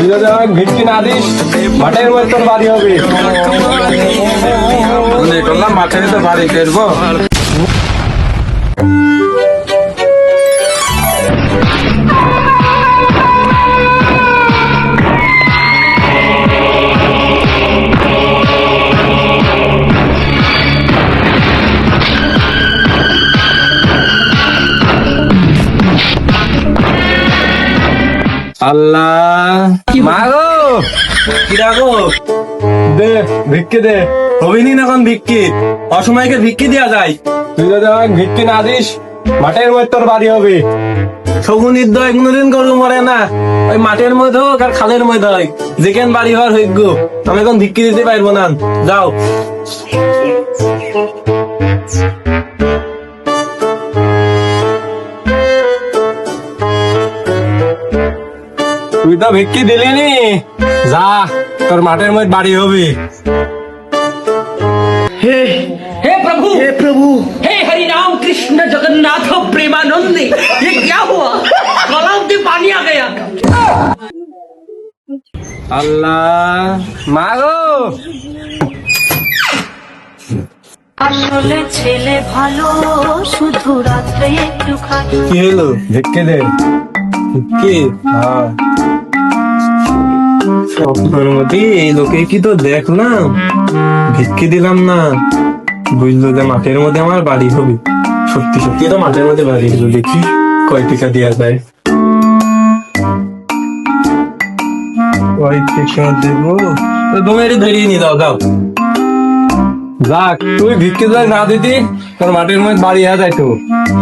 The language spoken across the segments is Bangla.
যদি আমাকে ভিত্তি না দিস মাঠের মতন বাড়ি হবে। করলাম মাঠে তো বাড়ি ফেরবো। আল্লাহ। মা গো কিরা গো দে ভিক্ষি দে। হবিনি এখন ভিক্ষি? অসময়কে ভিক্ষি দেওয়া যায়। তুই যদি আমাকে ভিত্তি না দিস মাঠের মধ্যে তোর বাড়ি হবে। শগুনির দয় কোনোদিন গরু মরে না। ওই মাঠের মধ্যে হোক আর খালের মধ্যে হয়। যেখান বাড়ি হওয়ার হইগ আমি এখন ভিক্ষি দিতে পারব না। যাও। তুই তো ভিক্ষি দিলি নি যা তোর মাঠের মধ্যে বাড়ি হবে हे प्रभु हे प्रभु हे हरि राम कृष्ण जगन्नाथ प्रेमानंद ये क्या हुआ गलाव से पानी आ गया আল্লাহ মা গো আসলে ছেলে ভালো শুধু রাত্রে একটু খায় কি হলো ভিক্ষি দে কি হ্যাঁ স্বপ্নের মধ্যে এই লোকে কি তো দেখলাম ভিক্ষি দিলাম না। বুঝলো যে মাঠের মধ্যে আমার বাড়ি হবে। সত্যি সত্যি তো মাঠের মধ্যে বাড়ি হলো দেখি কয় টাকা দেওয়া যায়। কয় টাকা দেবো? তো ধরিয়ে নি দাও দাও যাক তুই ভিক্ষি যদি না দিতি তোর মাটির মধ্যে বাড়ি হয়ে যাইতো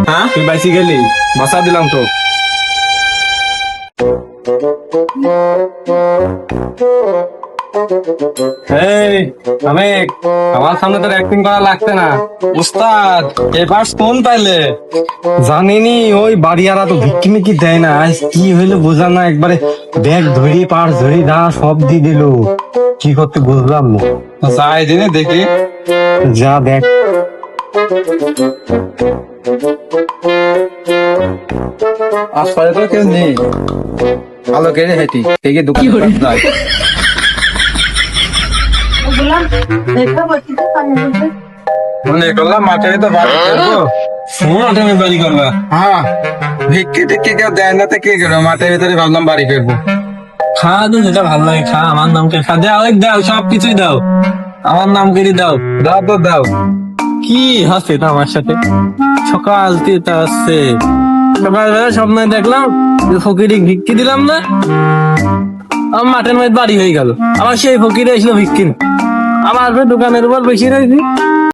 হ্যাঁ? তুই বাইসি গেলি বাসা দিলাম তো। আমার সামনে তোর অ্যাক্টিং করা লাগছে না। উস্তাদ, এবার ফোন পাইলে। জানিনি, ওই বাড়িয়ারা তো দেয় না। আজ কি হইল বোঝা না, একবারে ব্যাগ ধরি পার্স ধরি দা সব দিয়ে দিল। কি করতে বুঝলাম না। যাই দিনে দেখি। যা দেখ। তো কেউ নেই। আলো কেড়ে হেঁটি? থেকে দোকান যায় মনে করলাম মাঠে তো বাড়ি করব। মাঠে আমি বাড়ি করবা। হ্যাঁ। ভিক্ষি টিক্ষি কেউ দেয় না তো কি করব? মাঠের ভিতরে ভাবলাম বাড়ি করব। খা তো যেটা ভালো লাগে খা। আমার নামকে খা দাও এই দাও সব কিছুই দাও। আমার নাম করে দাও? দাও তো দাও। কি এটা আমার সাথে? সকাল থেকে আসছে। সকালবেলা স্বপ্ন দেখলাম ফকিরি ভিক্ষি দিলাম না, আমার মাঠের মধ্যে বাড়ি হয়ে গেল। আবার সেই ফকিরে এসলো ভিক্ষি আমার দোকানের উপর বেশি রয়েছি।